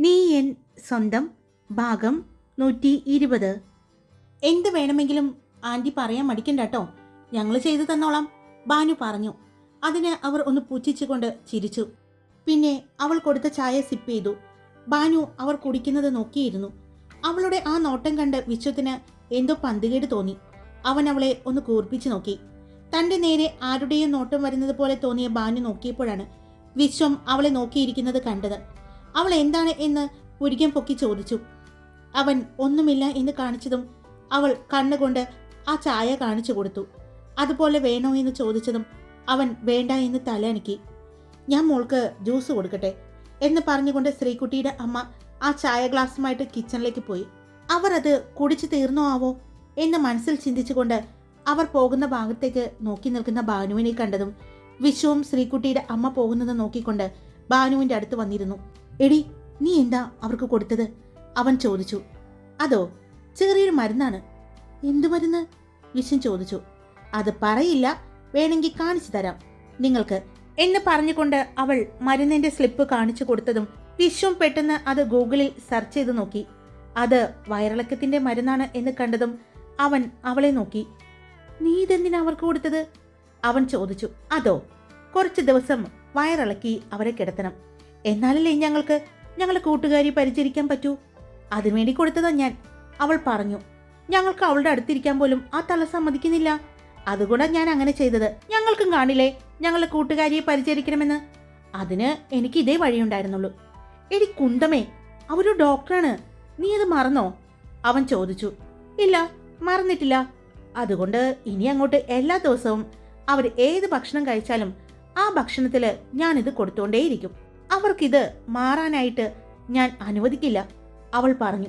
നീ എൻ സ്വന്തം ഭാഗം നൂറ്റി ഇരുപത് എന്ത് വേണമെങ്കിലും ആന്റി പറയാൻ മടിക്കണ്ട കേട്ടോ. ഞങ്ങൾ ചെയ്തു തന്നോളാം. ബാനു പറഞ്ഞു. അതിന് അവർ ഒന്ന് പുച്ഛിച്ചുകൊണ്ട് ചിരിച്ചു. പിന്നെ അവൾ കൊടുത്ത ചായ സിപ്പ് ചെയ്തു. ബാനു അവർ കുടിക്കുന്നത് നോക്കിയിരുന്നു. അവളുടെ ആ നോട്ടം കണ്ട് വിശ്വത്തിന് എന്തോ പന്തുകേട് തോന്നി. അവൻ അവളെ ഒന്ന് കൂർപ്പിച്ചു നോക്കി. തന്റെ നേരെ ആരുടെയും നോട്ടം വരുന്നത് പോലെ തോന്നിയ ബാനു നോക്കിയപ്പോഴാണ് വിശ്വം അവളെ നോക്കിയിരിക്കുന്നത് കണ്ടത്. അവൾ എന്താണ് എന്ന് പുരികം പൊക്കി ചോദിച്ചു. അവൻ ഒന്നുമില്ല എന്ന് കാണിച്ചതും അവൾ കണ്ണുകൊണ്ട് ആ ചായ കാണിച്ചു കൊടുത്തു. അതുപോലെ വേണോ എന്ന് ചോദിച്ചതും അവൻ വേണ്ട എന്ന് തലനക്കി ഞാൻ മോൾക്ക് ജ്യൂസ് കൊടുക്കട്ടെ എന്ന് പറഞ്ഞുകൊണ്ട് ശ്രീകുട്ടിയുടെ അമ്മ ആ ചായ ഗ്ലാസുമായിട്ട് കിച്ചണിലേക്ക് പോയി. അവർ അത് കുടിച്ചു തീർന്നോ ആവോ എന്ന് മനസ്സിൽ ചിന്തിച്ചുകൊണ്ട് അവർ പോകുന്ന ഭാഗത്തേക്ക് നോക്കി നിൽക്കുന്ന ഭാനുവിനെ കണ്ടതും വിശ്വവും ശ്രീകുട്ടിയുടെ അമ്മ പോകുന്നത് നോക്കിക്കൊണ്ട് ഭാനുവിന്റെ അടുത്ത് വന്നിരുന്നു. എടി നീ എന്താ അവർക്ക് കൊടുത്തത്? അവൻ ചോദിച്ചു. അതോ ചെറിയൊരു മരുന്നാണ്? എന്തു മരുന്ന്? വിശ്വൻ ചോദിച്ചു. അത് പറയില്ല വേണമെങ്കിൽ കാണിച്ചു തരാം. നിങ്ങൾക്ക് എന്ന് പറഞ്ഞുകൊണ്ട് അവൾ മരുന്നിന്റെ സ്ലിപ്പ് കാണിച്ചു കൊടുത്തതും വിശ്വം പെട്ടെന്ന് അത് ഗൂഗിളിൽ സെർച്ച് ചെയ്ത് നോക്കി. അത് വയറിളക്കത്തിന്റെ മരുന്നാണ് എന്ന് കണ്ടതും അവൻ അവളെ നോക്കി. നീ ഇതെന്തിനാ അവർക്ക് കൊടുത്തത്? അവൻ ചോദിച്ചു. അതോ കുറച്ച് ദിവസം വയറിളക്കി അവരെ കിടത്തണം. എന്നാലല്ലേ ഞങ്ങൾക്ക് ഞങ്ങളുടെ കൂട്ടുകാരി പരിചരിക്കാൻ പറ്റൂ? അതിനുവേണ്ടി കൊടുത്തതാ ഞാൻ. അവൾ പറഞ്ഞു ഞങ്ങൾക്ക് അവളുടെ അടുത്തിരിക്കാൻ പോലും ആ തല സമ്മതിക്കുന്നില്ല. അതുകൂടെ ഞാൻ അങ്ങനെ ചെയ്തത്. ഞങ്ങൾക്കും കാണില്ലേ ഞങ്ങളുടെ കൂട്ടുകാരിയെ പരിചരിക്കണമെന്ന്? അതിന് എനിക്ക് ഇതേ വഴിയുണ്ടായിരുന്നുള്ളൂ എടി കുന്തമേ അവരു ഡോക്ടറാണ്. നീ അത് മറന്നോ? അവൻ ചോദിച്ചു ഇല്ല മറന്നിട്ടില്ല. അതുകൊണ്ട് ഇനി അങ്ങോട്ട് എല്ലാ ദിവസവും അവർ ഏത് ഭക്ഷണം കഴിച്ചാലും ആ ഭക്ഷണത്തിൽ ഞാനിത് കൊടുത്തുകൊണ്ടേയിരിക്കും അവർക്കിത് മാറാനായിട്ട് ഞാൻ അനുവദിക്കില്ല. അവൾ പറഞ്ഞു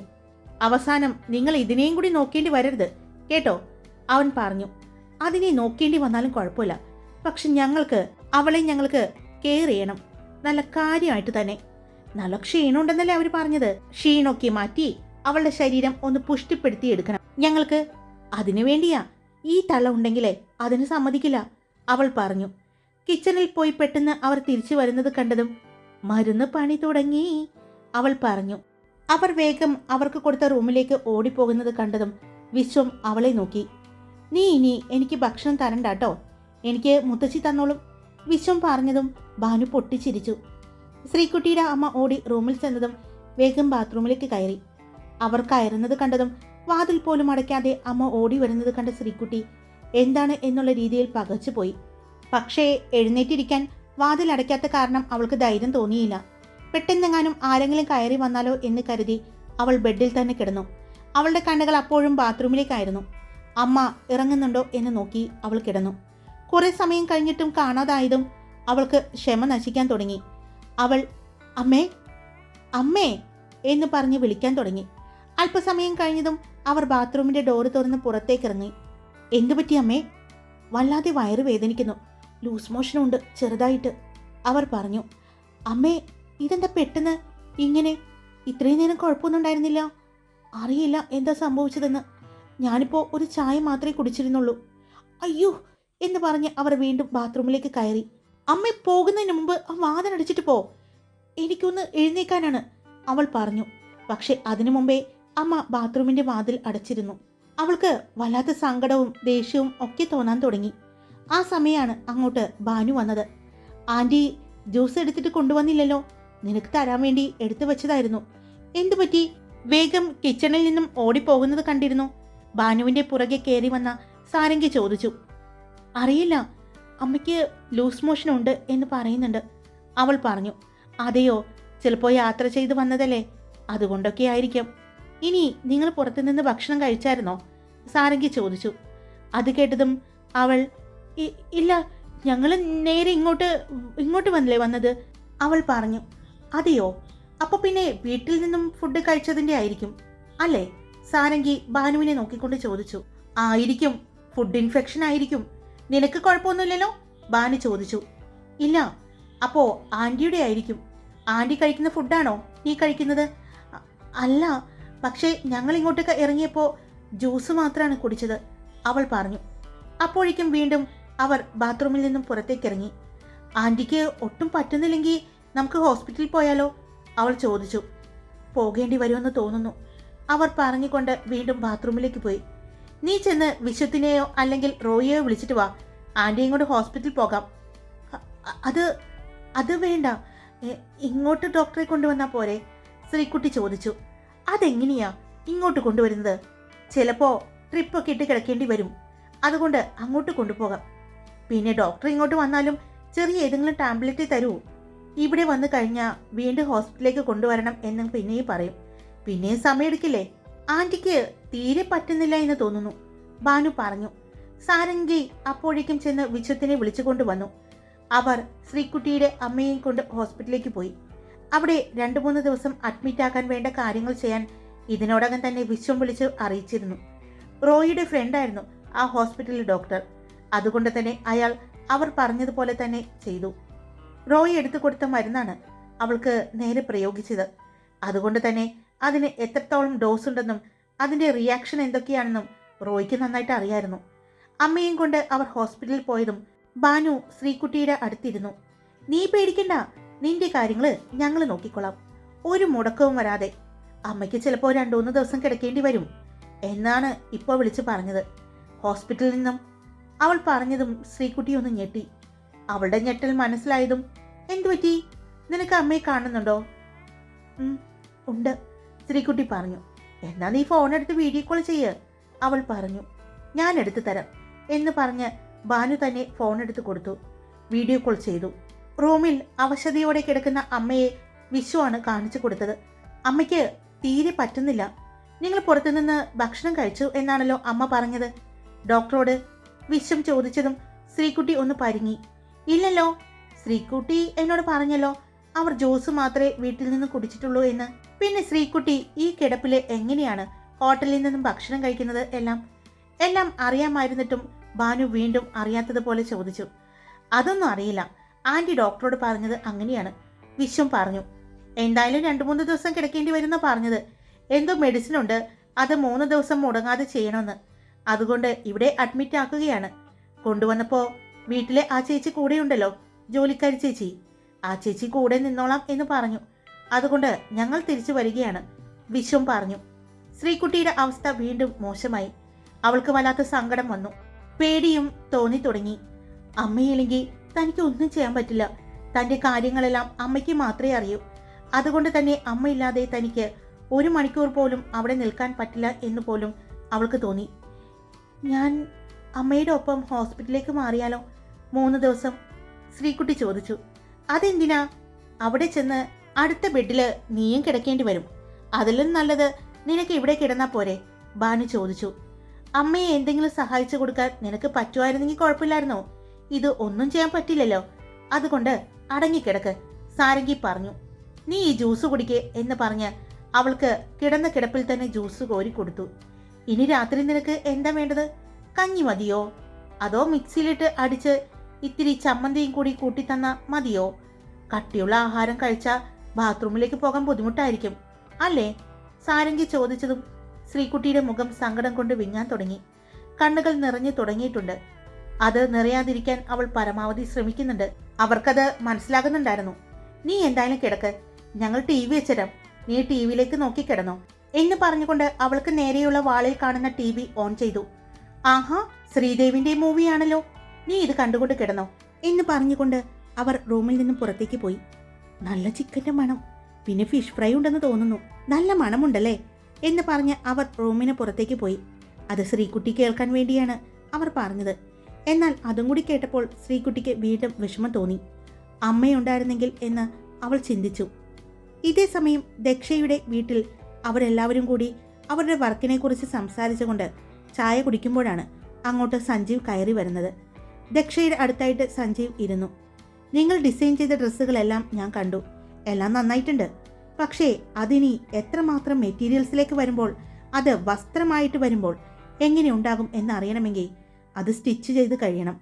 അവസാനം നിങ്ങൾ ഇതിനെയും കൂടി നോക്കേണ്ടി വരരുത്. കേട്ടോ? അവൻ പറഞ്ഞു അതിനെ നോക്കേണ്ടി വന്നാലും കുഴപ്പമില്ല. പക്ഷെ ഞങ്ങൾക്ക് അവളെ ഞങ്ങൾക്ക് കെയർ ചെയ്യണം. നല്ല കാര്യമായിട്ട് തന്നെ. നല്ല ക്ഷീണമുണ്ടെന്നല്ലേ അവർ പറഞ്ഞത്? ക്ഷീണമൊക്കെ മാറ്റി അവളുടെ ശരീരം ഒന്ന് പുഷ്ടിപ്പെടുത്തി എടുക്കണം. ഞങ്ങൾക്ക് അതിനു വേണ്ടിയാ. ഈ തള്ള ഉണ്ടെങ്കിലേ അതിന് സമ്മതിക്കില്ല. അവൾ പറഞ്ഞു കിച്ചണിൽ പോയി പെട്ടെന്ന് അവർ തിരിച്ചു വരുന്നത് കണ്ടതും മരുന്ന് പണി തുടങ്ങി. അവൾ പറഞ്ഞു അവർ വേഗം അവർക്ക് കൊടുത്ത റൂമിലേക്ക് ഓടിപ്പോകുന്നത് കണ്ടതും വിശ്വം അവളെ നോക്കി. നീ ഇനി എനിക്ക് ഭക്ഷണം തരണ്ട കേട്ടോ എനിക്ക് മുത്തശ്ശി തന്നോളും. വിശ്വം പറഞ്ഞതും ഭാനു പൊട്ടിച്ചിരിച്ചു. ശ്രീകുട്ടിയുടെ അമ്മ ഓടി റൂമിൽ ചെന്നതും വേഗം ബാത്റൂമിലേക്ക് കയറി. അവർ കയറുന്നത് കണ്ടതും വാതിൽ പോലും അടയ്ക്കാതെ അമ്മ ഓടി വരുന്നത് കണ്ട ശ്രീകുട്ടി എന്താണ്? എന്നുള്ള രീതിയിൽ പകച്ചുപോയി. പക്ഷേ എഴുന്നേറ്റിരിക്കാൻ വാതിൽ അടയ്ക്കാത്ത കാരണം അവൾക്ക് ധൈര്യം തോന്നിയില്ല. പെട്ടെന്നെങ്ങാനും ആരെങ്കിലും കയറി വന്നാലോ എന്ന് കരുതി അവൾ ബെഡിൽ തന്നെ കിടന്നു. അവളുടെ കണ്ണുകൾ അപ്പോഴും ബാത്റൂമിലേക്കായിരുന്നു. അമ്മ ഇറങ്ങുന്നുണ്ടോ എന്ന് നോക്കി അവൾ കിടന്നു. കുറെ സമയം കഴിഞ്ഞിട്ടും കാണാതായതും അവൾക്ക് ക്ഷമ നശിക്കാൻ തുടങ്ങി. അവൾ അമ്മേ അമ്മേ എന്ന് പറഞ്ഞ് വിളിക്കാൻ തുടങ്ങി. അല്പസമയം കഴിഞ്ഞതും അവർ ബാത്റൂമിന്റെ ഡോറ് തുറന്ന് പുറത്തേക്കിറങ്ങി എന്തു പറ്റി അമ്മേ? വല്ലാതെ വയറ് വേദനിക്കുന്നു. ലൂസ് മോഷനുണ്ട് ചെറുതായിട്ട്. അവർ പറഞ്ഞു അമ്മേ ഇതെന്താ പെട്ടെന്ന്? ഇങ്ങനെ ഇത്രയും നേരം കുഴപ്പമൊന്നും ഉണ്ടായിരുന്നില്ല. അറിയില്ല എന്താ സംഭവിച്ചതെന്ന്. ഞാനിപ്പോൾ ഒരു ചായ മാത്രമേ കുടിച്ചിരുന്നുള്ളൂ. അയ്യോ എന്ന് പറഞ്ഞ് അവർ വീണ്ടും ബാത്റൂമിലേക്ക് കയറി. അമ്മ പോകുന്നതിന് മുമ്പ് ആ വാതിലടച്ചിട്ട് പോ. എനിക്കൊന്ന് എഴുന്നേക്കാനാണ്. അവൾ പറഞ്ഞു. പക്ഷെ അതിനു മുമ്പേ അമ്മ ബാത്റൂമിന്റെ വാതിൽ അടച്ചിരുന്നു. അവൾക്ക് വല്ലാത്ത സങ്കടവും ദേഷ്യവും ഒക്കെ തോന്നാൻ തുടങ്ങി. ആ സമയമാണ് അങ്ങോട്ട് ബാനു വന്നത്. ആന്റി ജ്യൂസ് എടുത്തിട്ട് കൊണ്ടുവന്നില്ലല്ലോ. നിനക്ക് തരാൻ വേണ്ടി എടുത്തു വെച്ചതായിരുന്നു. എന്തു പറ്റി? വേഗം കിച്ചണിൽ നിന്നും ഓടിപ്പോകുന്നത് കണ്ടിരുന്നു. ബാനുവിന്റെ പുറകെ കയറി വന്ന സാരംഗി ചോദിച്ചു. അറിയില്ല അമ്മയ്ക്ക് ലൂസ് മോഷൻ ഉണ്ട് എന്ന് പറയുന്നുണ്ട് അവൾ പറഞ്ഞു. അതെയോ ചിലപ്പോൾ യാത്ര ചെയ്ത് വന്നതല്ലേ? അതുകൊണ്ടൊക്കെ ആയിരിക്കും. ഇനി നിങ്ങൾ പുറത്തുനിന്ന് ഭക്ഷണം കഴിച്ചായിരുന്നോ? സാരംഗി ചോദിച്ചു. അത് കേട്ടതും അവൾ "ഇ- ഇല്ല ഞങ്ങൾ നേരെ ഇങ്ങോട്ട് ഇങ്ങോട്ട് വന്നില്ലേ വന്നത്? അവൾ പറഞ്ഞു അതെയോ? അപ്പൊ പിന്നെ വീട്ടിൽ നിന്നും ഫുഡ് കഴിച്ചതിന്റെ ആയിരിക്കും. അല്ലേ? സാരംഗി ഭാനുവിനെ നോക്കിക്കൊണ്ട് ചോദിച്ചു. ആയിരിക്കും ഫുഡ് ഇൻഫെക്ഷൻ ആയിരിക്കും. നിനക്ക് കുഴപ്പമൊന്നുമില്ലല്ലോ? ബാനു ചോദിച്ചു. ഇല്ല അപ്പോ ആന്റിയുടെ ആയിരിക്കും. ആന്റി കഴിക്കുന്ന ഫുഡാണോ നീ കഴിക്കുന്നത്? അല്ല പക്ഷേ ഞങ്ങൾ ഇങ്ങോട്ട് ക- ഇറങ്ങിയപ്പോൾ ജ്യൂസ് മാത്രമാണ് കുടിച്ചത് അവൾ പറഞ്ഞു. അപ്പോഴേക്കും വീണ്ടും അവർ ബാത്റൂമിൽ നിന്നും പുറത്തേക്കിറങ്ങി. ആന്റിക്ക് ഒട്ടും പറ്റുന്നില്ലെങ്കിൽ നമുക്ക് ഹോസ്പിറ്റലിൽ പോയാലോ? അവൾ ചോദിച്ചു. പോകേണ്ടി വരുമെന്ന് തോന്നുന്നു. അവർ പറഞ്ഞുകൊണ്ട് വീണ്ടും ബാത്റൂമിലേക്ക് പോയി. നീ ചെന്ന് വിശുദ്ധിനെയോ അല്ലെങ്കിൽ റോയിയോ വിളിച്ചിട്ട് വാ. ആന്റിയും കൊണ്ട് ഹോസ്പിറ്റലിൽ പോകാം. അത് അത് വേണ്ട. ഇങ്ങോട്ട് ഡോക്ടറെ കൊണ്ടുവന്നാൽ പോരെ? ശ്രീക്കുട്ടി ചോദിച്ചു. അതെങ്ങനെയാ? ഇങ്ങോട്ട് കൊണ്ടുവരുന്നത്? ചിലപ്പോ ട്രിപ്പൊക്കെ ഇട്ട് കിടക്കേണ്ടി വരും. അതുകൊണ്ട് അങ്ങോട്ട് കൊണ്ടുപോകാം. പിന്നെ ഡോക്ടർ ഇങ്ങോട്ട് വന്നാലും ചെറിയ ഏതെങ്കിലും ടാബ്ലറ്റ് തരൂ. ഇവിടെ വന്നു കഴിഞ്ഞാൽ വീണ്ടും ഹോസ്പിറ്റലിലേക്ക് കൊണ്ടുവരണം എന്ന് പിന്നെയും പറയും. പിന്നെയും സമയമെടുക്കില്ലേ? ആന്റിക്ക് തീരെ പറ്റുന്നില്ല എന്ന് തോന്നുന്നു. ബാനു പറഞ്ഞു. സാരംഗി അപ്പോഴേക്കും ചെന്ന് വിശ്വത്തിനെ വിളിച്ചുകൊണ്ട് വന്നു. അവർ ശ്രീകുട്ടിയുടെ അമ്മയെയും കൊണ്ട് ഹോസ്പിറ്റലിലേക്ക് പോയി. അവിടെ രണ്ടു മൂന്ന് ദിവസം അഡ്മിറ്റ് ആക്കാൻ വേണ്ട കാര്യങ്ങൾ ചെയ്യാൻ ഇതിനോടകം തന്നെ വിശ്വം വിളിച്ച് അറിയിച്ചിരുന്നു. റോയിയുടെ ഫ്രണ്ടായിരുന്നു ആ ഹോസ്പിറ്റലിലെ ഡോക്ടർ അതുകൊണ്ട് തന്നെ അയാൾ അവർ പറഞ്ഞതുപോലെ തന്നെ ചെയ്തു. റോയി എടുത്തു കൊടുത്ത മരുന്നാണ് അവൾക്ക് നേരെ പ്രയോഗിച്ചത്. അതുകൊണ്ട് തന്നെ അതിന് എത്രത്തോളം ഡോസ് ഉണ്ടെന്നും അതിന്റെ റിയാക്ഷൻ എന്തൊക്കെയാണെന്നും റോയ്ക്ക് നന്നായിട്ട് അറിയായിരുന്നു. അമ്മയും കൊണ്ട് അവർ ഹോസ്പിറ്റലിൽ പോയതും ബാനു ശ്രീകുട്ടിയുടെ അടുത്തിരുന്നു. നീ പേടിക്കണ്ട നിന്റെ കാര്യങ്ങൾ ഞങ്ങൾ നോക്കിക്കൊള്ളാം. ഒരു മുടക്കവും വരാതെ. അമ്മയ്ക്ക് ചിലപ്പോൾ രണ്ടു മൂന്ന് ദിവസം കിടക്കേണ്ടി വരും എന്നാണ് ഇപ്പോൾ വിളിച്ചു പറഞ്ഞത്. ഹോസ്പിറ്റലിൽ നിന്നും അവൾ പറഞ്ഞതും ശ്രീകുട്ടി ഒന്ന് ഞെട്ടി. അവളുടെ ഞെട്ടൽ മനസ്സിലായതും എന്തു പറ്റി? നിനക്ക് അമ്മയെ കാണുന്നുണ്ടോ? ഉണ്ട് ശ്രീകുട്ടി പറഞ്ഞു. എന്നാ നീ ഫോൺ എടുത്ത് വീഡിയോ കോൾ ചെയ്യ് അവൾ പറഞ്ഞു. ഞാൻ എടുത്തു തരാം എന്ന് പറഞ്ഞ് ബാനു തന്നെ ഫോൺ എടുത്ത് കൊടുത്തു. വീഡിയോ കോൾ ചെയ്തു. റൂമിൽ അവശതയോടെ കിടക്കുന്ന അമ്മയെ വിശ്വമാണ് കാണിച്ചു കൊടുത്തത്. അമ്മയ്ക്ക് തീരെ പറ്റുന്നില്ല. നിങ്ങൾ പുറത്തുനിന്ന് ഭക്ഷണം കഴിച്ചു എന്നാണല്ലോ അമ്മ പറഞ്ഞത്. ഡോക്ടറോട് വിശ്വം ചോദിച്ചതും ശ്രീകുട്ടി ഒന്ന് പരിങ്ങി. ഇല്ലല്ലോ ശ്രീകുട്ടി എന്നോട് പറഞ്ഞല്ലോ അവർ ജ്യൂസ് മാത്രമേ വീട്ടിൽ നിന്ന് കുടിച്ചിട്ടുള്ളൂ എന്ന്. പിന്നെ ശ്രീകുട്ടി ഈ കിടപ്പിൽ എങ്ങനെയാണ് ഹോട്ടലിൽ നിന്നും ഭക്ഷണം കഴിക്കുന്നത് എല്ലാം? എല്ലാം അറിയാമായിരുന്നിട്ടും ഭാനു വീണ്ടും അറിയാത്തതുപോലെ ചോദിച്ചു. അതൊന്നും അറിയില്ല. ആന്റി ഡോക്ടറോട് പറഞ്ഞത് അങ്ങനെയാണ്. വിശ്വം പറഞ്ഞു. എന്തായാലും രണ്ടു മൂന്ന് ദിവസം കിടക്കേണ്ടി വരുന്ന പറഞ്ഞത്. എന്തോ മെഡിസിൻ ഉണ്ട്. അത് മൂന്ന് ദിവസം മുടങ്ങാതെ ചെയ്യണമെന്ന്. അതുകൊണ്ട് ഇവിടെ അഡ്മിറ്റ് ആക്കുകയാണ്. കൊണ്ടുവന്നപ്പോൾ വീട്ടിലെ ആ ചേച്ചി കൂടെയുണ്ടല്ലോ. ജോലിക്കാരി ചേച്ചി. ആ ചേച്ചി കൂടെ നിന്നോളാം എന്ന് പറഞ്ഞു. അതുകൊണ്ട് ഞങ്ങൾ തിരിച്ചു വരികയാണ്. വിശ്വം പറഞ്ഞു. ശ്രീകുട്ടിയുടെ അവസ്ഥ വീണ്ടും മോശമായി. അവൾക്ക് വല്ലാത്ത സങ്കടം വന്നു. പേടിയും തോന്നി തുടങ്ങി. അമ്മയില്ലെങ്കിൽ തനിക്ക് ഒന്നും ചെയ്യാൻ പറ്റില്ല. തന്റെ കാര്യങ്ങളെല്ലാം അമ്മയ്ക്ക് മാത്രമേ അറിയൂ. അതുകൊണ്ട് തന്നെ അമ്മയില്ലാതെ തനിക്ക് ഒരു മണിക്കൂർ പോലും അവിടെ നിൽക്കാൻ പറ്റില്ല എന്ന് പോലും അവൾക്ക് തോന്നി. ഞാൻ അമ്മയുടെ ഒപ്പം ഹോസ്പിറ്റലിലേക്ക് മാറിയാലോ? മൂന്ന് ദിവസം. ശ്രീകുട്ടി ചോദിച്ചു. അതെന്തിനാ? അവിടെ ചെന്ന് അടുത്ത ബെഡിൽ നീയും കിടക്കേണ്ടി വരും. അതിലും നല്ലത് നിനക്ക് ഇവിടെ കിടന്നാ പോരെ? ബാനു ചോദിച്ചു. അമ്മയെ എന്തെങ്കിലും സഹായിച്ചു കൊടുക്കാൻ നിനക്ക് പറ്റുമായിരുന്നെങ്കിൽ കുഴപ്പമില്ലായിരുന്നോ? ഇത് ഒന്നും ചെയ്യാൻ പറ്റില്ലല്ലോ. അതുകൊണ്ട് അടങ്ങിക്കിടക്ക്. സാരംഗി പറഞ്ഞു. നീ ഈ ജ്യൂസ് കുടിക്കേ എന്ന് പറഞ്ഞ് അവൾക്ക് കിടന്ന കിടപ്പിൽ തന്നെ ജ്യൂസ് കോരി കൊടുത്തു. ഇനി രാത്രി നിനക്ക് എന്താ വേണ്ടത്? കഞ്ഞി മതിയോ? അതോ മിക്സിയിലിട്ട് അടിച്ച് ഇത്തിരി ചമ്മന്തിയും കൂടി കൂട്ടി തന്ന മതിയോ? കട്ടിയുള്ള ആഹാരം കഴിച്ചാൽ ബാത്റൂമിലേക്ക് പോകാൻ ബുദ്ധിമുട്ടായിരിക്കും. അല്ലേ? സാരംഗി ചോദിച്ചതും ശ്രീകുട്ടിയുടെ മുഖം സങ്കടം കൊണ്ട് വിങ്ങാൻ തുടങ്ങി. കണ്ണുകൾ നിറഞ്ഞു തുടങ്ങിയിട്ടുണ്ട്. അത് നിറയാതിരിക്കാൻ അവൾ പരമാവധി ശ്രമിക്കുന്നുണ്ട്. അവർക്കത് മനസ്സിലാകുന്നുണ്ടായിരുന്നു. നീ എന്തായാലും കിടക്ക്. ഞങ്ങൾ ടി വി വെച്ചിടാം. നീ ടി വിയിലേക്ക് നോക്കി കിടന്നോ. എന്ന് പറഞ്ഞുകൊണ്ട് അവൾക്ക് നേരെയുള്ള വാളിൽ കാണുന്ന ടി വി ഓൺ ചെയ്തു. ആഹാ ശ്രീദേവിന്റെ മൂവിയാണല്ലോ. നീ ഇത് കണ്ടുകൊണ്ട് കിടന്നോ എന്ന് പറഞ്ഞുകൊണ്ട് അവർ റൂമിൽ നിന്നും പുറത്തേക്ക് പോയി. നല്ല ചിക്കന്റെ മണം. പിന്നെ ഫിഷ് ഫ്രൈ ഉണ്ടെന്ന് തോന്നുന്നു. നല്ല മണമുണ്ടല്ലേ എന്ന് പറഞ്ഞ് അവർ റൂമിന് പുറത്തേക്ക് പോയി. അത് ശ്രീകുട്ടി കേൾക്കാൻ വേണ്ടിയാണ് അവർ പറഞ്ഞത്. എന്നാൽ അതും കൂടി കേട്ടപ്പോൾ ശ്രീകുട്ടിക്ക് വീണ്ടും വിഷമം തോന്നി. അമ്മയുണ്ടായിരുന്നെങ്കിൽ എന്ന് അവൾ ചിന്തിച്ചു. ഇതേ സമയം ദക്ഷയുടെ വീട്ടിൽ അവരെല്ലാവരും കൂടി അവരുടെ വർക്കിനെക്കുറിച്ച് സംസാരിച്ചുകൊണ്ട് ചായ കുടിക്കുമ്പോഴാണ് അങ്ങോട്ട് സഞ്ജീവ് കയറി വരുന്നത്. ദക്ഷയുടെ അടുത്തായിട്ട് സഞ്ജീവ് ഇരുന്നു. നിങ്ങൾ ഡിസൈൻ ചെയ്ത ഡ്രസ്സുകളെല്ലാം ഞാൻ കണ്ടു. എല്ലാം നന്നായിട്ടുണ്ട്. പക്ഷേ അതിനി എത്രമാത്രം മെറ്റീരിയൽസിലേക്ക് വരുമ്പോൾ അത് വസ്ത്രമായിട്ട് വരുമ്പോൾ എങ്ങനെ ഉണ്ടാകും എന്നറിയണമെങ്കിൽ അത് സ്റ്റിച്ച് ചെയ്ത് കഴിയണം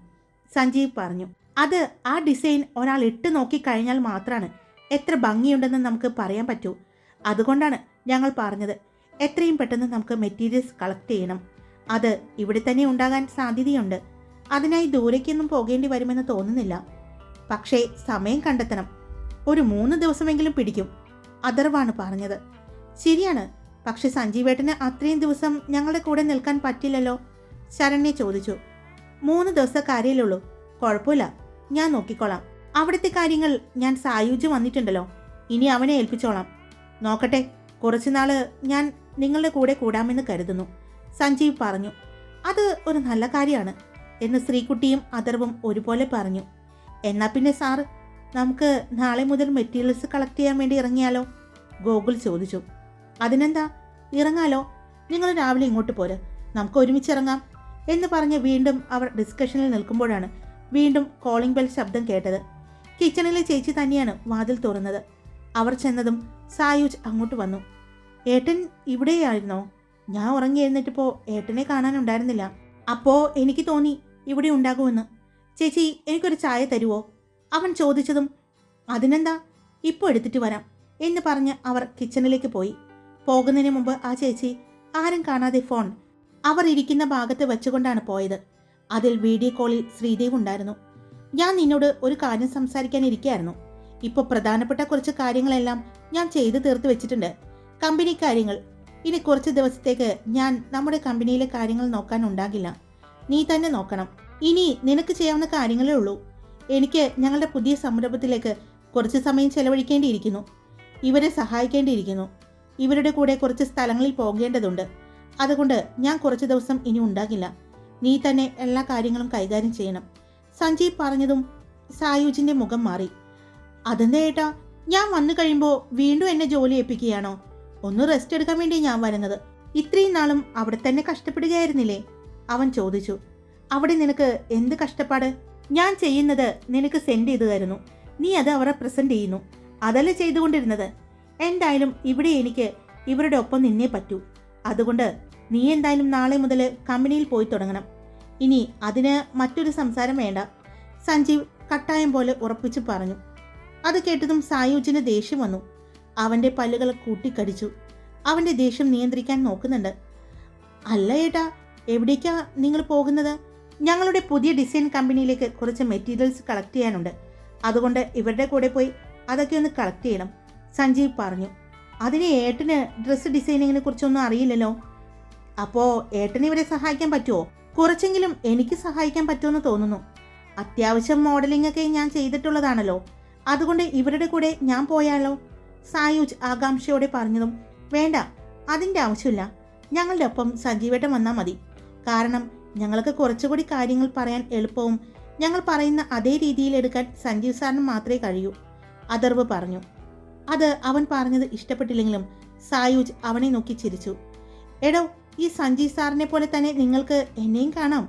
സഞ്ജീവ് പറഞ്ഞു. അത് ആ ഡിസൈൻ ഒരാൾ ഇട്ട് നോക്കി കഴിഞ്ഞാൽ മാത്രമാണ് എത്ര ഭംഗിയുണ്ടെന്ന് നമുക്ക് പറയാൻ പറ്റൂ. അതുകൊണ്ടാണ് ഞങ്ങൾ പറഞ്ഞത്. എത്രയും പെട്ടെന്ന് നമുക്ക് മെറ്റീരിയൽസ് കളക്ട് ചെയ്യണം. അത് ഇവിടെ തന്നെ ഉണ്ടാകാൻ സാധ്യതയുണ്ട്. അതിനായി ദൂരേക്കൊന്നും പോകേണ്ടി വരുമെന്ന് തോന്നുന്നില്ല. പക്ഷേ സമയം കണ്ടെത്തണം. ഒരു മൂന്ന് ദിവസമെങ്കിലും പിടിക്കും. അതർവാണ് പറഞ്ഞത്. ശരിയാണ്. പക്ഷെ സഞ്ജീവേട്ടന് അത്രയും ദിവസം ഞങ്ങളുടെ കൂടെ നിൽക്കാൻ പറ്റില്ലല്ലോ? ശരണ്യ ചോദിച്ചു. മൂന്ന് ദിവസം കാര്യമല്ലുള്ളൂ കുഴപ്പമില്ല. ഞാൻ നോക്കിക്കോളാം. അവിടുത്തെ കാര്യങ്ങൾ ഞാൻ സായുജ്യം വന്നിട്ടുണ്ടല്ലോ. ഇനി അവനെ ഏൽപ്പിച്ചോളാം. നോക്കട്ടെ. കുറച്ചുനാൾ ഞാൻ നിങ്ങളുടെ കൂടെ കൂടാമെന്ന് കരുതുന്നു. സഞ്ജീവ് പറഞ്ഞു അത് ഒരു നല്ല കാര്യമാണ് എന്ന് ശ്രീകുട്ടിയും അതർവും ഒരുപോലെ പറഞ്ഞു. എന്നാ പിന്നെ സാർ നമുക്ക് നാളെ മുതൽ മെറ്റീരിയൽസ് കളക്ട് ചെയ്യാൻ വേണ്ടി ഇറങ്ങിയാലോ? ഗോകുൽ ചോദിച്ചു. അതിനെന്താ? ഇറങ്ങാലോ? നിങ്ങൾ രാവിലെ ഇങ്ങോട്ട് പോര്. നമുക്ക് ഒരുമിച്ച് ഇറങ്ങാം എന്ന് പറഞ്ഞ് വീണ്ടും അവർ ഡിസ്കഷനിൽ നിൽക്കുമ്പോഴാണ് വീണ്ടും കോളിംഗ് ബെൽ ശബ്ദം കേട്ടത്. കിച്ചണിലെ ചേച്ചി തന്നെയാണ് വാതിൽ തുറന്നത്. അവർ ചെന്നതും സായൂജ് അങ്ങോട്ട് വന്നു. ഏട്ടൻ ഇവിടെയായിരുന്നോ? ഞാൻ ഉറങ്ങി എഴുന്നേറ്റപ്പോൾ ഏട്ടനെ കാണാനുണ്ടായിരുന്നില്ല. അപ്പോൾ എനിക്ക് തോന്നി ഇവിടെ ഉണ്ടാകുമെന്ന്. ചേച്ചി എനിക്കൊരു ചായ തരുവോ അവൻ ചോദിച്ചതും അതിനെന്താ? ഇപ്പോൾ എടുത്തിട്ട് വരാം എന്ന് പറഞ്ഞ് അവർ കിച്ചണിലേക്ക് പോയി. പോകുന്നതിന് മുമ്പ് ആ ചേച്ചി ആരും കാണാതെ ഫോൺ അവർ ഇരിക്കുന്ന ഭാഗത്ത് വെച്ചുകൊണ്ടാണ് പോയത്. അതിൽ വീഡിയോ കോളിൽ ശ്രീദേവ് ഉണ്ടായിരുന്നു. ഞാൻ നിന്നോട് ഒരു കാര്യം സംസാരിക്കാൻ ഇരിക്കുകയായിരുന്നു ഇപ്പോൾ പ്രധാനപ്പെട്ട കുറച്ച് കാര്യങ്ങളെല്ലാം ഞാൻ ചെയ്തു തീർത്ത് വെച്ചിട്ടുണ്ട്. കമ്പനി കാര്യങ്ങൾ. ഇനി കുറച്ച് ദിവസത്തേക്ക് ഞാൻ നമ്മുടെ കമ്പനിയിലെ കാര്യങ്ങൾ നോക്കാൻ ഉണ്ടാകില്ല. നീ തന്നെ നോക്കണം. ഇനി നിനക്ക് ചെയ്യാവുന്ന കാര്യങ്ങളേ ഉള്ളൂ. എനിക്ക് ഞങ്ങളുടെ പുതിയ സംരംഭത്തിലേക്ക് കുറച്ച് സമയം ചെലവഴിക്കേണ്ടിയിരിക്കുന്നു. ഇവരെ സഹായിക്കേണ്ടിയിരിക്കുന്നു. ഇവരുടെ കൂടെ കുറച്ച് സ്ഥലങ്ങളിൽ പോകേണ്ടതുണ്ട്. അതുകൊണ്ട് ഞാൻ കുറച്ച് ദിവസം ഇനി ഉണ്ടാകില്ല. നീ തന്നെ എല്ലാ കാര്യങ്ങളും കൈകാര്യം ചെയ്യണം. സഞ്ജീവ് പറഞ്ഞതും സായുജിന്റെ മുഖം മാറി. അതെന്താ ഏട്ടാ? ഞാൻ വന്നു കഴിയുമ്പോൾ വീണ്ടും എന്നെ ജോലി ഏൽപ്പിക്കുകയാണോ? ഒന്ന് റെസ്റ്റ് എടുക്കാൻ വേണ്ടി ഞാൻ വരുന്നത്. ഇത്രയും നാളും അവിടെ തന്നെ കഷ്ടപ്പെടുകയായിരുന്നില്ലേ? അവൻ ചോദിച്ചു. അവിടെ നിനക്ക് എന്ത് കഷ്ടപ്പാട്? ഞാൻ ചെയ്യുന്നത് നിനക്ക് സെൻഡ് ചെയ്തു തരുന്നു. നീ അത് അവരെ പ്രസന്റ് ചെയ്യുന്നു. അതല്ല ചെയ്തുകൊണ്ടിരുന്നത്? എന്തായാലും ഇവിടെ എനിക്ക് ഇവരുടെ ഒപ്പം നിന്നേ പറ്റൂ. അതുകൊണ്ട് നീ എന്തായാലും നാളെ മുതൽ കമ്പനിയിൽ പോയി തുടങ്ങണം. ഇനി അതിന് മറ്റൊരു സംസാരം വേണ്ട. സഞ്ജീവ് കട്ടായം പോലെ ഉറപ്പിച്ചു പറഞ്ഞു. അത് കേട്ടതും സായുജിന് ദേഷ്യം വന്നു. അവന്റെ പല്ലുകൾ കൂട്ടിക്കടിച്ചു. അവന്റെ ദേഷ്യം നിയന്ത്രിക്കാൻ നോക്കുന്നുണ്ട്. അല്ല ഏട്ടാ എവിടേക്കാ നിങ്ങൾ പോകുന്നത്? ഞങ്ങളുടെ പുതിയ ഡിസൈൻ കമ്പനിയിലേക്ക് കുറച്ച് മെറ്റീരിയൽസ് കളക്ട് ചെയ്യാനുണ്ട്. അതുകൊണ്ട് ഇവരുടെ കൂടെ പോയി അതൊക്കെ ഒന്ന് കളക്ട് ചെയ്യണം സഞ്ജീവ് പറഞ്ഞു. അതിന് ഏട്ടന് ഡ്രസ്സ് ഡിസൈനിങ്ങിനെ കുറിച്ചൊന്നും അറിയില്ലല്ലോ. അപ്പോ ഏട്ടന് ഇവരെ സഹായിക്കാൻ പറ്റുമോ കുറച്ചെങ്കിലും എനിക്ക് സഹായിക്കാൻ പറ്റുമെന്ന് തോന്നുന്നു. അത്യാവശ്യം മോഡലിംഗ് ഒക്കെ ഞാൻ ചെയ്തിട്ടുള്ളതാണല്ലോ. അതുകൊണ്ട് ഇവരുടെ കൂടെ ഞാൻ പോയാലോ? സായുജ് ആകാംക്ഷയോടെ പറഞ്ഞതും വേണ്ട അതിന്റെ ആവശ്യമില്ല. ഞങ്ങളുടെ ഒപ്പം സഞ്ജീവേട്ടൻ വന്നാൽ മതി. കാരണം ഞങ്ങൾക്ക് കുറച്ചുകൂടി കാര്യങ്ങൾ പറയാൻ എളുപ്പവും ഞങ്ങൾ പറയുന്ന അതേ രീതിയിൽ എടുക്കാൻ സഞ്ജീവ് സാറിന് മാത്രമേ കഴിയൂ അതർവ് പറഞ്ഞു. അത് അവൻ പറഞ്ഞത് ഇഷ്ടപ്പെട്ടില്ലെങ്കിലും സായുജ് അവനെ നോക്കി ചിരിച്ചു. എടോ ഈ സഞ്ജീവ് സാറിനെ പോലെ തന്നെ നിങ്ങൾക്ക് എന്നെയും കാണാം.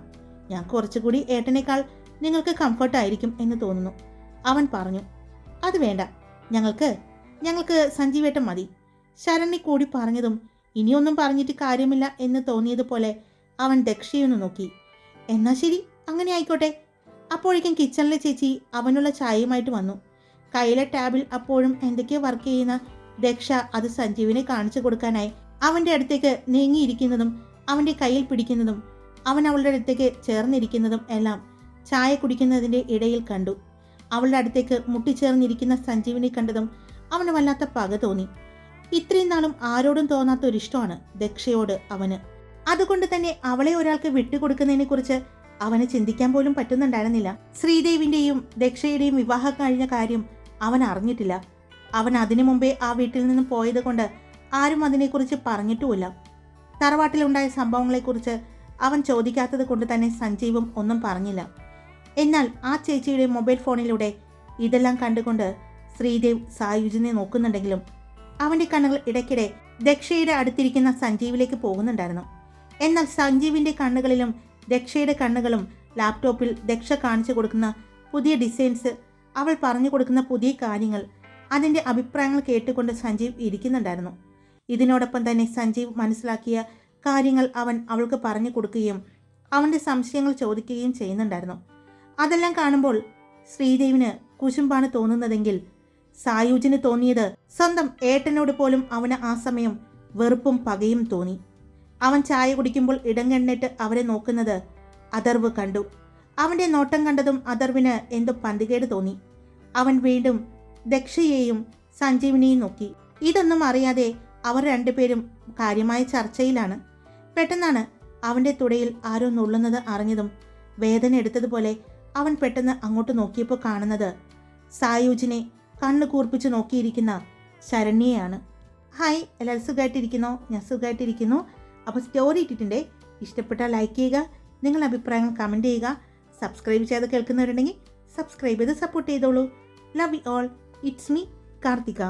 ഞാൻ കുറച്ചുകൂടി ഏട്ടനേക്കാൾ നിങ്ങൾക്ക് കംഫർട്ടായിരിക്കും എന്ന് തോന്നുന്നു അവൻ പറഞ്ഞു. അത് വേണ്ട. ഞങ്ങൾക്ക് ഞങ്ങൾക്ക് സഞ്ജീവേട്ടൻ മതി. ശരണി കൂടി പറഞ്ഞതും ഇനിയൊന്നും പറഞ്ഞിട്ട് കാര്യമില്ല എന്ന് തോന്നിയതുപോലെ അവൻ ദക്ഷയൊന്ന് നോക്കി. എന്നാ ശരി അങ്ങനെ ആയിക്കോട്ടെ. അപ്പോഴേക്കും കിച്ചണിലെ ചേച്ചി അവനുള്ള ചായയുമായിട്ട് വന്നു. കയ്യിലെ ടാബിൽ അപ്പോഴും എന്തൊക്കെയോ വർക്ക് ചെയ്യുന്ന ദക്ഷ അത് സഞ്ജീവിനെ കാണിച്ചു കൊടുക്കാനായി അവന്റെ അടുത്തേക്ക് നീങ്ങിയിരിക്കുന്നതും അവന്റെ കയ്യിൽ പിടിക്കുന്നതും അവൻ അവളുടെ അടുത്തേക്ക് ചേർന്നിരിക്കുന്നതും എല്ലാം ചായ കുടിക്കുന്നതിന്റെ ഇടയിൽ കണ്ടു. അവളുടെ അടുത്തേക്ക് മുട്ടിച്ചേർന്നിരിക്കുന്ന സഞ്ജീവിനെ കണ്ടതും അവന് വല്ലാത്ത പക തോന്നി. ഇത്രയും നാളും ആരോടും തോന്നാത്ത ഒരു ഇഷ്ടമാണ് ദക്ഷയോട് അവന്. അതുകൊണ്ട് തന്നെ അവളെ ഒരാൾക്ക് വിട്ടുകൊടുക്കുന്നതിനെ കുറിച്ച് അവന് ചിന്തിക്കാൻ പോലും പറ്റുന്നുണ്ടായിരുന്നില്ല. ശ്രീദേവിന്റെയും ദക്ഷയുടെയും വിവാഹം കഴിഞ്ഞ കാര്യം അവൻ അറിഞ്ഞിട്ടില്ല. അവൻ അതിനു മുമ്പേ ആ വീട്ടിൽ നിന്നും പോയത് കൊണ്ട് ആരും അതിനെക്കുറിച്ച് പറഞ്ഞിട്ടുമില്ല. തറവാട്ടിലുണ്ടായ സംഭവങ്ങളെക്കുറിച്ച് അവൻ ചോദിക്കാത്തത് കൊണ്ട് തന്നെ സഞ്ജീവും ഒന്നും പറഞ്ഞില്ല. എന്നാൽ ആ ചേച്ചിയുടെ മൊബൈൽ ഫോണിലൂടെ ഇതെല്ലാം കണ്ടുകൊണ്ട് ശ്രീദേവ് സായുജിനെ നോക്കുന്നുണ്ടെങ്കിലും അവന്റെ കണ്ണുകൾ ഇടയ്ക്കിടെ ദക്ഷയുടെ അടുത്തിരിക്കുന്ന സഞ്ജീവിലേക്ക് പോകുന്നുണ്ടായിരുന്നു. എന്നാൽ സഞ്ജീവിന്റെ കണ്ണുകളിലും ദക്ഷയുടെ കണ്ണുകളും ലാപ്ടോപ്പിൽ ദക്ഷ കാണിച്ചു കൊടുക്കുന്ന പുതിയ ഡിസൈൻസ് അവൾ പറഞ്ഞു കൊടുക്കുന്ന പുതിയ കാര്യങ്ങൾ അതിന്റെ അഭിപ്രായങ്ങൾ കേട്ടുകൊണ്ട് സഞ്ജീവ് ഇരിക്കുന്നുണ്ടായിരുന്നു. ഇതിനോടൊപ്പം തന്നെ സഞ്ജീവ് മനസ്സിലാക്കിയ കാര്യങ്ങൾ അവൻ അവൾക്ക് പറഞ്ഞു കൊടുക്കുകയും അവന്റെ സംശയങ്ങൾ ചോദിക്കുകയും ചെയ്യുന്നുണ്ടായിരുന്നു. അതെല്ലാം കാണുമ്പോൾ ശ്രീദേവിന് കുശുമ്പാണ് തോന്നുന്നതെങ്കിൽ സായൂജിന് തോന്നിയത് സ്വന്തം ഏട്ടനോട് പോലും അവന് ആ സമയം വെറുപ്പും പകയും തോന്നി. അവൻ ചായ കുടിക്കുമ്പോൾ ഇടം അവരെ നോക്കുന്നത് അതർവ് കണ്ടു. അവന്റെ നോട്ടം കണ്ടതും അതർവിന് എന്തോ പന്തികേട് തോന്നി. അവൻ വീണ്ടും ദക്ഷയെയും സഞ്ജീവിനെയും നോക്കി. ഇതൊന്നും അറിയാതെ അവർ രണ്ടുപേരും കാര്യമായ ചർച്ചയിലാണ്. പെട്ടെന്നാണ് അവന്റെ തുടയിൽ ആരോ നുള്ളുന്നത് അറിഞ്ഞതും വേദന എടുത്തതുപോലെ അവൻ പെട്ടെന്ന് അങ്ങോട്ട് നോക്കിയപ്പോൾ കാണുന്നത് സായൂജിനെ കണ്ണു കൂർപ്പിച്ച് നോക്കിയിരിക്കുന്ന ശരണ്യയാണ്. ഹായ് എല്ലാവരും സുഖമായിട്ടിരിക്കുന്നോ ഞാൻ സുഖമായിട്ടിരിക്കുന്നു അപ്പോൾ സ്റ്റോറി ഇട്ടിട്ടുണ്ട്. ഇഷ്ടപ്പെട്ടാൽ ലൈക്ക് ചെയ്യുക നിങ്ങളുടെ അഭിപ്രായങ്ങൾ കമന്റ് ചെയ്യുക. സബ്സ്ക്രൈബ് ചെയ്ത് കേൾക്കുന്നവരുണ്ടെങ്കിൽ സബ്സ്ക്രൈബ് ചെയ്ത് സപ്പോർട്ട് ചെയ്തോളൂ. Love you all it's me Karthika.